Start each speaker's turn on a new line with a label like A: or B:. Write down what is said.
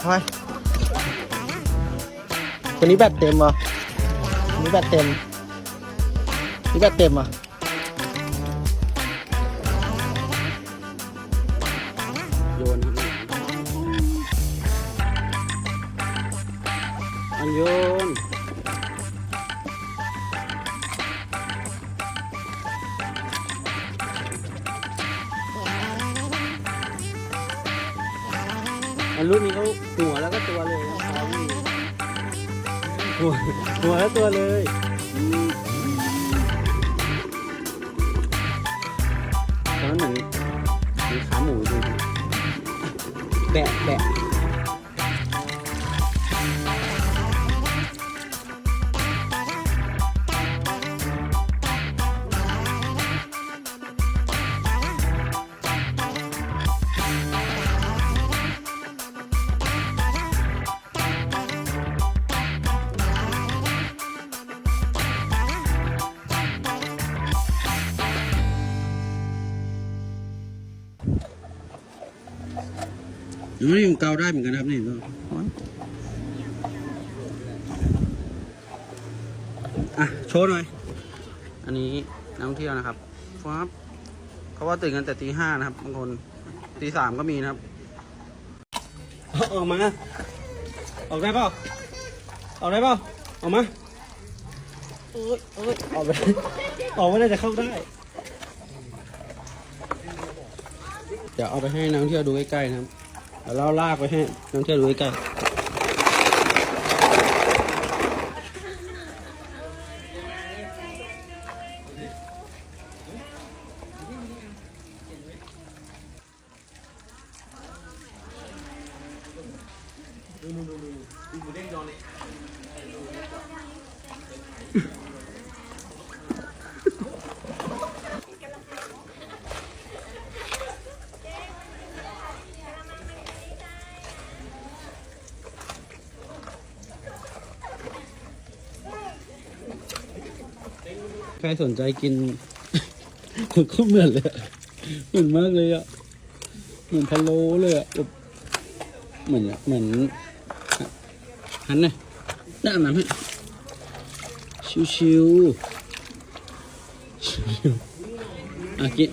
A: ทำไคนนี้แบตเต็มเหรอคนนี้แบตเต็มนี่แบตเต็มอะ
B: โยนอันโยน อันรุ่นนี้เขาหัวแล้วก็ตัวเลยนะครับหัวหัวแล้วตัวเลยตอนนั้นเหมือนขาหมูดูแบะแบะ นี่มันเกาได้เหมือนกันครับนี่อะโชว์หน่อย อันนี้นักท่องเที่ยวนะครับครับเขาว่าตื่นกันแต่ตีห้านะครับบางคนตีสามก็มีนะครับออกมา ออกได้เปล่าออกได้เปล่าออกมาเอ้ยเอ้ยออกไปออกไม่ได้แต่เข้าได้ เดี๋ยวเอาไปให้นักท่องเที่ยวดูใกล้ๆนะครับ เดี๋ยวเราลากไปให้นักท่องเที่ยวดูใกล้ ใครสนใจกินมันก็เหมือนเลยเหมือนมากเลยอะเหมือนพะโล้เลยอะแบบเหมือนเหมือนหันเลยด้านนั้นฮะชิวๆชิวๆอะกิน